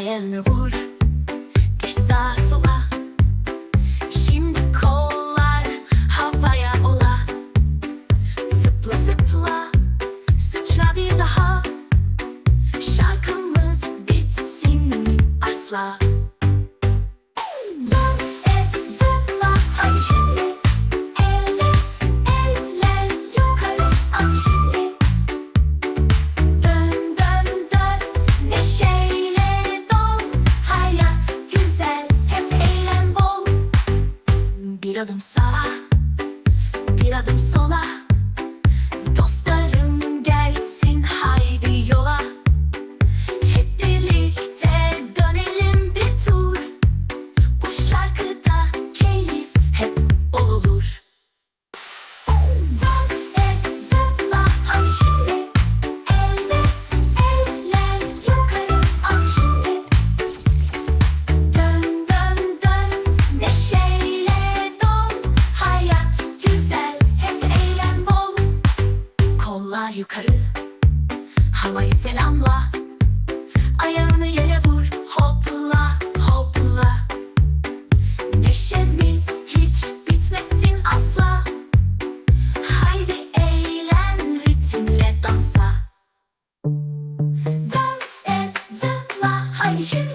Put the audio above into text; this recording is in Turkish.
Ayağını vur. Düş sağa sola. Şimdi kollar havaya ola. Zıpla zıpla Sıçra bir daha. Şarkımız bitsin mi asla Bir adım sağa Bir adım sola. Dostlarım yukarı. Havayı selamla. Ayağını yere vur. Hopla hopla. Neşemiz hiç bitmesin asla. Haydi eğlen ritimle dansa. Dans et zıpla haydi şimdi